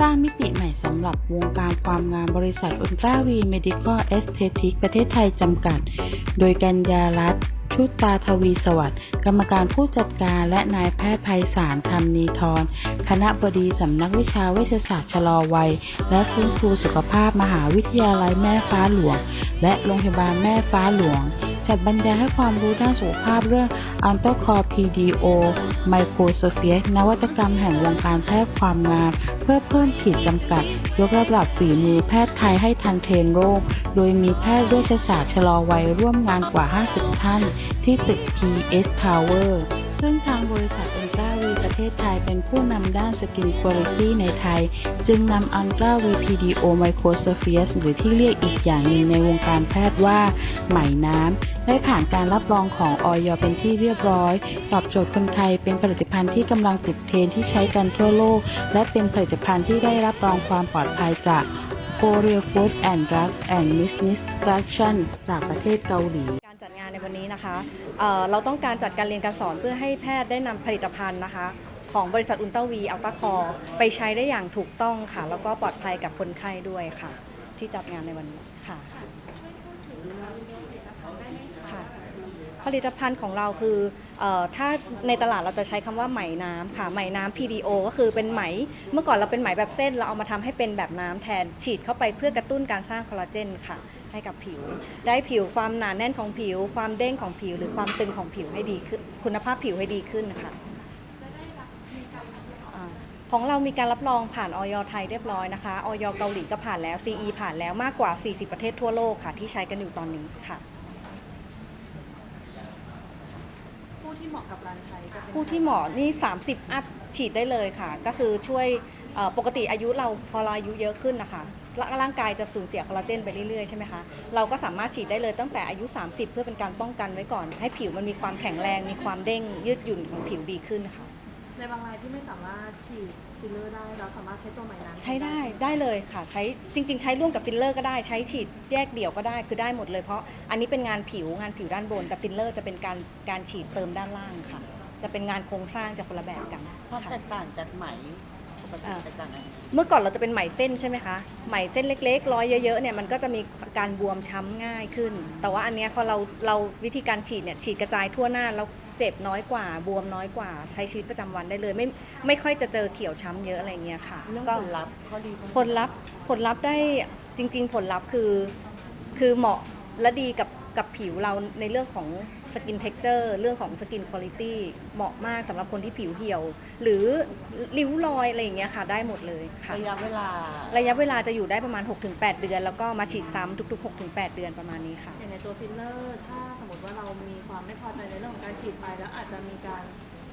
สร้างมิติใหม่สำหรับวงการความงามบริษัทอุลตราวีเมดิคอลเอสเทติกประเทศไทยจำกัด โดยกัญญารัตน์ชุตาทวีสวัสดิ์กรรมการผู้จัดการและนายแพทย์ไพศาลธรรมนีทรคณะบดีสำนักวิชาเวชศาสตร์ชะลอวัย และฟื้นฟูสุขภาพมหาวิทยาลัยแม่ฟ้าหลวง และโรงพยาบาลแม่ฟ้าหลวงจัดบรรยายให้ความรู้ด้านสุขภาพเรื่องอันโตคอ PDO ไมโครสเฟียนวัตกรรมแห่งวงการแพทย์ความงาม พื่อเพิ่มขีดจำกัด ยกระดับฝีมือแพทย์ไทยให้ทันเทรนโรคโดยมีแพทย์เวชศาสตร์ชะลอวัยร่วมงานกว่า 50 ท่าน ที่ตึก PS Tower ซึ่งทางบริษัทอันตราวีประเทศไทยเป็นผู้นำด้านสกินคุณ i t y ในไทย จึงนำอันตราวี PDO Microspheres หรือที่เรียกอีกอย่างหนึ่งในวงการแพทย์ว่าไหมน้ำ ได้ผ่านการรับรองของออยเป็นที่เรียบร้อย ตอบโจทย์คนไทยเป็นผลิตภัณฑ์ที่กำลังติดเทรนที่ใช้กันทั่วโลก และเป็นผลิตภัณฑ์ที่ได้รับรองความปลอดภัยจาก Korea Food and Drug and Misdistraction จากประเทศเกาหลี การจัดงานในวันนี้นะคะเเราต้องการจัดการเรียนการสอนเพื่อให้แพทย์ได้นำผลิตภัณฑ์นะคะของบริษัทอุลตราวีอัลตราคอไปใช้ได้อย่างถูกต้องค่ะ แล้วก็ปลอดภัยกับคนไข้ด้วยค่ะ ที่จัดงานในวันนี้ค่ะ ผลิตภัณฑ์ของเราคืออถ้าในตลาดเราจะใช้คำว่าไหมน้ำค่ะไหมน้ำ PDO ก็คือเป็นไหม เมื่อก่อนเราเป็นไหมแบบเส้น เราเอามาทำให้เป็นแบบน้ำแทนฉีดเข้าไปเพื่อกระตุ้นการสร้างคอลลาเจนค่ะให้กับผิว ได้ผิวความหนาแน่นของผิว ความเด้งของผิว หรือความตึงของผิวให้ดีขึ้น คุณภาพผิวให้ดีขึ้นค่ะของเรามีการรับรองผ่านออยไทยเรียบร้อยนะคะออยเกาหลีก็ผ่านแล้ว CE ผ่านแล้วมากกว่า 40 ประเทศทั่วโลกค่ะ ที่ใช้กันอยู่ตอนนี้ค่ะ ผู้ที่เหมาะกับการใช้จะเป็นผู้ที่เหมาะนี่ 30 อัพฉีดได้เลยค่ะ ก็คือช่วยเอ่อปกติอายุเราพอเราอายุเยอะขึ้นนะคะร่างร่างกายจะสูญเสียคอลลาเจนไปเรื่อยๆใช่ไหมคะเราก็สามารถฉีดได้เลยตั้งแต่อายุ 30 เพื่อเป็นการป้องกันไว้ก่อน ให้ผิวมันมีความแข็งแรง มีความเด้งยืดหยุ่นของผิวดีขึ้นค่ะ ในบางรายที่ไม่สามารถฉีดฟิลเลอร์ได้เราสามารถใช้ตัวใหม่นั้นใช้ได้ได้เลยค่ะใช้จริง ๆ ใช้ร่วมกับฟิลเลอร์ก็ได้ใช้ฉีดแยกเดี่ยวก็ได้คือได้หมดเลยเพราะอันนี้เป็นงานผิวงานผิวด้านบน แต่ฟิลเลอร์จะเป็นการการฉีดเติมด้านล่างค่ะ จะเป็นงานโครงสร้างจะคนละแบบกันความค่ะ แตกต่างจากไหม ปกติอ่าแตกต่างกันเมื่อก่อนเราจะเป็นไหมเส้นใช่ไหมคะ ไหมเส้นเล็กๆ ร้อยเยอะๆเนี่ยมันก็จะมีการบวมช้ำง่ายขึ้น แต่ว่าอันเนี้ยพอเราเราวิธีการฉีดเนี่ยฉีดกระจายทั่วหน้าแล้วเจ็บน้อยกว่า บวมน้อยกว่า ใช้ชีวิตประจำวันได้เลย ไม่ไม่ค่อยจะเจอเขียวช้ำเยอะอะไรเงี้ยค่ะเรื่องก็ ผลลัพธ์ข้อดีข้อเสียผลลัพธ์ผลลัพธ์ได้จริง ๆ ผลลัพธ์คือ คือเหมาะและดีกับ กับผิวเราในเรื่องของสกินเท็กเจอร์เรื่องของสกินคุณ i t y เหมาะมากสำหรับคนที่ผิวเหี่ยว หรือริ้วรอยอะไรอย่างเงี้ยค่ะได้หมดเลยค่ะ ระยะเวลา ระยะเวลาจะอยู่ได้ประมาณ 6-8 เดือน แล้วก็มาฉีดซ้ำทุก ๆ 6-8 เดือนประมาณนี้ค่ะ อย่างในตัวฟิลเลอร์ ถ้าสมมติว่าเรามีความไม่พอใจในเรื่องของการฉีดไปแล้วอาจจะมีการ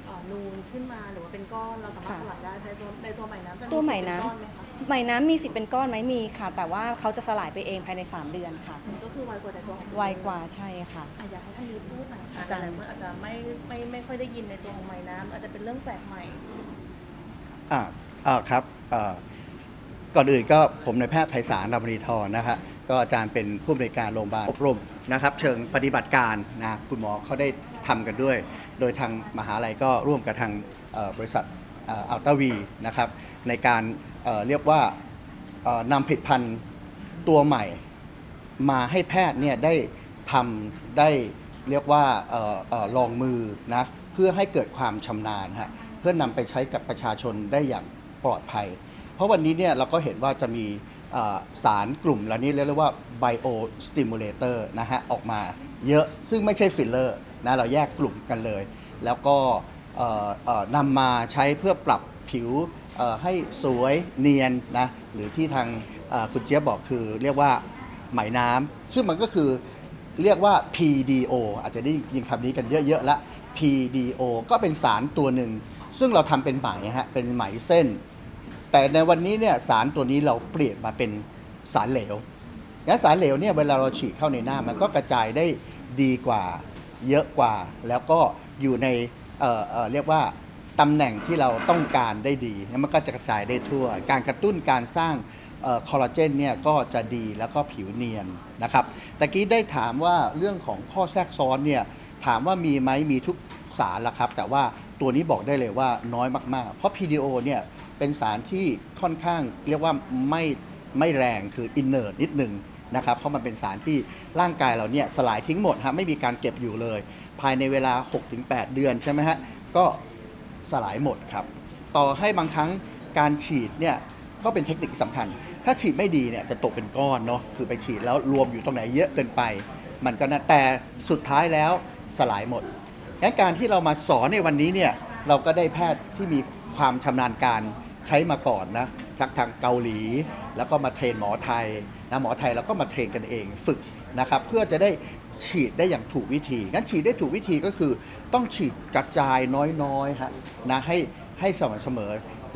เอ่อนูนขึ้นมาหรือว่าเป็นก้อนเราสามารถค่ะสลายได้ในตัวในตัวใหม่น้ำจะตัวใหม่น้ำ เป็ก้อนไหมคะไหมน้ำมีสิทธิ์เป็นก้อนไหมมีค่ะ แต่ว่าเขาจะสลายไปเองภายใน 3 เดือนค่ะก็คือไวกว่าในตัวของไวกว่าใช่ค่ะ อะอยากให้ท่านนี้พูดหน่อยค่ะอาจารย์ หลายคนอาจจะไม่ไม่ไม่ค่อยได้ยินในตัวของใหม่น้ำอาจจะเป็นเรื่องแปลกใหม่ อ่าอ่าครับอ่าก่อนอื่นก็ผมนายแพทย์ไพศาลรามณีทรนะฮะก็อาจารย์เป็นผู้บริการโรงพยาบาลอบรม นะครับเชิงปฏิบัติการนะคุณหมอเขาได้ทำกันด้วย โดยทางมหาลัยก็ร่วมกับทางบริษัทอัลตาวีนะครับในการเเรียกว่านำผลิตภัณฑ์ตัวใหม่มาให้แพทย์เนี่ยได้ทำได้เรียกว่าออลองมือนะเพื่อให้เกิดความชำนาญฮะเพื่อนำไปใช้กับประชาชนได้อย่างปลอดภัย เพราะวันนี้เนี่ยเราก็เห็นว่าจะมี สารกลุ่มเหล่านี้เรียกว่า bio stimulator นะฮะออกมาเยอะซึ่งไม่ใช่ฟิลเลอร์นะเราแยกกลุ่มกันเลย แล้วก็นำมาใช้เพื่อปรับผิวให้สวยเนียนนะหรือที่ทางคุณเจี๊ยบบอกคือเรียกว่าไหมน้ำซึ่งมันก็คือเรียกว่า PDO อาจจะได้ยินคำนี้กันเยอะๆละ PDO ก็เป็นสารตัวหนึ่ง ซึ่งเราทำเป็นไหมฮะเป็นไหมเส้น แต่ในวันนี้เนี่ยสารตัวนี้เราเปลี่ยนมาเป็นสารเหลวงั้นสารเหลวเนี่ยเวลาเราฉีดเข้าในหน้ามันก็กระจายได้ดีกว่าเยอะกว่า แล้วก็อยู่ในเอ่อเอ่อเรียกว่าตำแหน่งที่เราต้องการได้ดีแล้วมันก็จะกระจายได้ทั่ว การกระตุ้นการสร้างอคอลลาเจนเนี่ยก็จะดีแล้วก็ผิวเนียนนะครับตะกี้ได้ถามว่าเรื่องของข้อแทรกซ้อนเนี่ยถามว่ามีไหมมีทุกสารละครับ แต่ว่าตัวนี้บอกได้เลยว่าน้อยมากๆ เพราะ PDO เนี่ย เป็นสารที่ค่อนข้างเรียกว่าไม่ไม่แรงคืออินเนอร์นิดหนึ่งนะครับเพราะมันเป็นสารที่ร่างกายเราเนี่ยสลายทิ้งหมดฮะไม่มีการเก็บอยู่เลย ภายในเวลา 6-8 เดือนใช่ไหมฮะก็สลายหมดครับ ต่อให้บางครั้งการฉีดเนี่ยก็เป็นเทคนิคที่สำคัญ ถ้าฉีดไม่ดีเนี่ยจะตกเป็นก้อนเนาะคือไปฉีดแล้วรวมอยู่ตรงไหนเยอะเกินไป มันก็นะแต่สุดท้ายแล้วสลายหมดงั้นการที่เรามาสอนในวันนี้เนี่ยเราก็ได้แพทย์ที่มีความชำนาญการ ใช้มาก่อนนะจากทางเกาหลี แล้วก็มาเทรนหมอไทยนะหมอไทยเราก็มาเทรนกันเองฝึกนะครับเพื่อจะได้ฉีดได้อย่างถูกวิธี งั้นฉีดได้ถูกวิธีก็คือ ต้องฉีดกระจายน้อยๆฮะนะให้ให้สม่ำเสมอ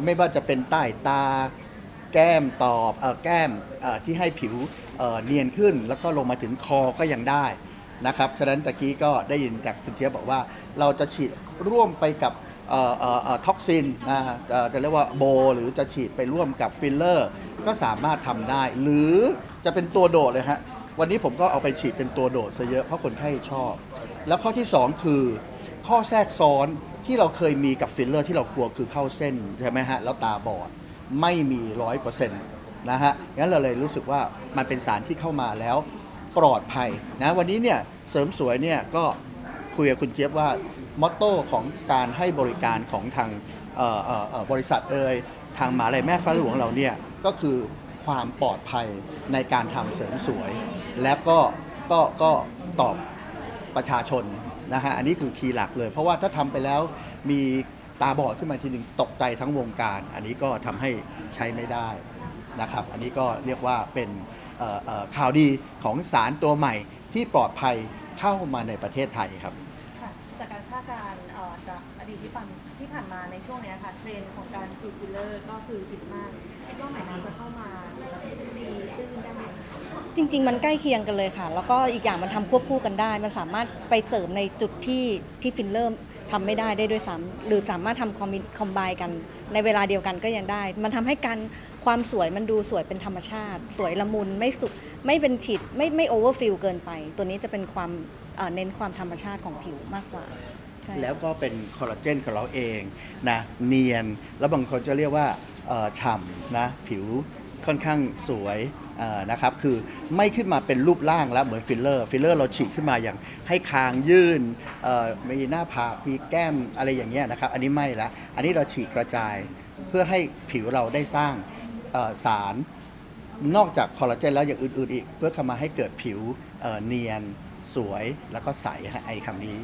ไม่ว่าจะเป็นใต้ตา แก้มตอบเออแก้มเอ่อที่ให้ผิวเอ่อเนียนขึ้น แล้วก็ลงมาถึงคอก็ยังได้นะครับ ฉะนั้นตะกี้ก็ได้ยินจากคุณเจียบบอกว่า เราจะฉีดร่วมไปกับ เอ่อเอ่อเอ่อท็อกซินนะจะเรียกว่าโบ หรือจะฉีดไปร่วมกับฟิลเลอร์ ก็สามารถทำได้ หรือจะเป็นตัวโดดเลยฮะ วันนี้ผมก็เอาไปฉีดเป็นตัวโดดซะเยอะเพราะคนไข้ชอบ แล้วข้อที่ 2 คือ ข้อแทรกซ้อนที่เราเคยมีกับฟิลเลอร์ที่เรากลัวคือเข้าเส้น ใช่ไหมฮะ แล้วตาบอด ไม่มีร้อยเปอร์เซ็นต์นะฮะงั้นเราเลยรู้สึกว่ามันเป็นสารที่เข้ามาแล้วปลอดภัยนะวันนี้เนี่ยเสริมสวยเนี่ยก็ คุยกับคุณเจี๊ยบว่ามอตโต้ของการให้บริการของทางบริษัทเอ่ยทางหมหาลัยแม่ฟ้าหลวงเราเนี่ยก็คือความปลอดภัยในการทำเสริมสวย แล้วก็ก็ก็ตอบประชาชนนะฮะอันนี้คือคีย์หลักเลย เพราะว่าถ้าทำไปแล้วมีตาบอดขึ้นมาทีหนึ่งตกใจทั้งวงการ อันนี้ก็ทำให้ใช้ไม่ได้นะครับ อันนี้ก็เรียกว่าเป็นข่าวดีของสารตัวใหม่ที่ปลอดภัย เข้ามาในประเทศไทยครับ ค่ะจากการคาดการณ์เอ่อจากอดีตที่ผ่าน ที่ผ่านมาในช่วงเนี้ยค่ะเทรนด์ของการฉีดฟิลเลอร์ก็คือผิดมากคิดว่าหม่น้ำจะเข้ามามีตื้นได้ไหมจริง ๆ มันใกล้เคียงกันเลยค่ะ แล้วก็อีกอย่างมันทำควบคู่กันได้ มันสามารถไปเสริมในจุดที่ที่ฟินเลอร์ทำไม่ได้ได้ด้วยซ้ำหรือสามารถทำคอมบิคอมไบกัน ในเวลาเดียวกันก็ยังได้ มันทำให้การความสวยมันดูสวยเป็นธรรมชาติ สวยละมุนไม่สุกไม่เป็นฉีดไม่ไม่โอเวอร์ฟิลเกินไป ตัวนี้จะเป็นความเอ่อเน้นความธรรมชาติของผิวมากกว่า แล้วก็เป็นคอลลาเจนของเราเองนะเนียน แล้วบางคนจะเรียกว่าฉ่ำนะผิวค่อนข้างสวยนะครับคือไม่ขึ้นมาเป็นรูปร่างแล้วเหมือนฟิลเลอร์ฟิลเลอร์เราฉีดขึ้นมาอย่างให้คางยื่นเอ่อมีหน้าผากมีแก้มอะไรอย่างเงี้ยนะครับอันนี้ไม่ละอันนี้เราฉีดกระจายเพื่อให้ผิวเราได้สร้างสารนอกจากคอลลาเจนแล้วอย่างอื่นๆอีก เพื่อเข้ามาให้เกิดผิวเนียนสวยแล้วก็ใสฮะไอคำนี้